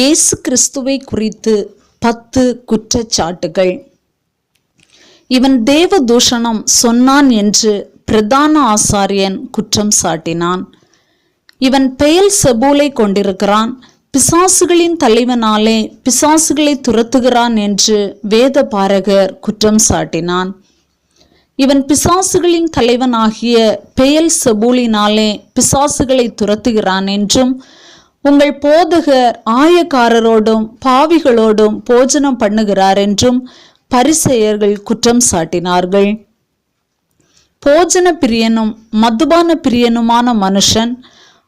இயேசு கிறிஸ்துவை குறித்து பத்து குற்றச்சாட்டுகள். இவன் தேவ தூஷணம் சொன்னான் என்று பிரதான ஆசாரியன் குற்றம் சாட்டினான். இவன் பெயல் செபூலை கொண்டிருக்கிறான். பிசாசுகளின் தலைவனாலே பிசாசுகளை துரத்துகிறான் என்று வேத பாரகர் குற்றம் சாட்டினான். இவன் பிசாசுகளின் தலைவனாகிய பெயல் செபூலினாலே பிசாசுகளை துரத்துகிறான் என்றும் உங்கள் போதகர் ஆயக்காரரோடும் பாவிகளோடும் போஜனம் பண்ணுகிறார் என்றும் பரிசெயர்கள் குற்றம் சாட்டினார்கள். போஜன பிரியனும் மதுபான பிரியனுமான மனுஷன்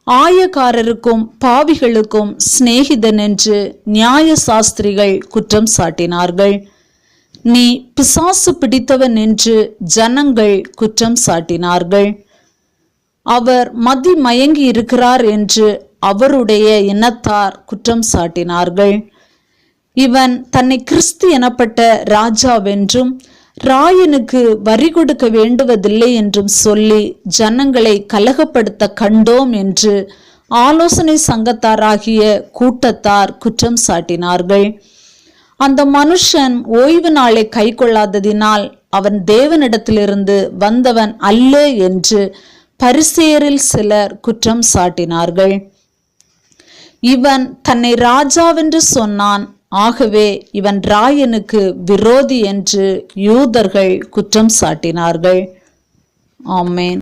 ஆயக்காரருக்கும் பாவிகளுக்கும் சிநேகிதன் என்று நியாய சாஸ்திரிகள் குற்றம் சாட்டினார்கள். நீ பிசாசு பிடித்தவன் என்று ஜனங்கள் குற்றம் சாட்டினார்கள். அவர் மதி மயங்கி இருக்கிறார் என்று அவருடைய இனத்தார் குற்றம் சாட்டினார்கள். இவன் தன்னை கிறிஸ்து எனப்பட்ட ராஜாவென்றும் ராயனுக்கு வரி கொடுக்க வேண்டுவதில்லை என்றும் சொல்லி ஜனங்களை கலகப்படுத்த கண்டோம் என்று ஆலோசனை சங்கத்தாராகிய கூட்டத்தார் குற்றம் சாட்டினார்கள். அந்த மனுஷன் ஓய்வு நாளை கை கொள்ளாததினால் அவன் தேவனிடத்திலிருந்து வந்தவன் அல்ல என்று பரிசேரில் சிலர் குற்றம் சாட்டினார்கள். இவன் தன்னை ராஜாவென்று சொன்னான். ஆகவே இவன் ராயனுக்கு விரோதி என்று யூதர்கள் குற்றம் சாட்டினார்கள். ஆமேன்.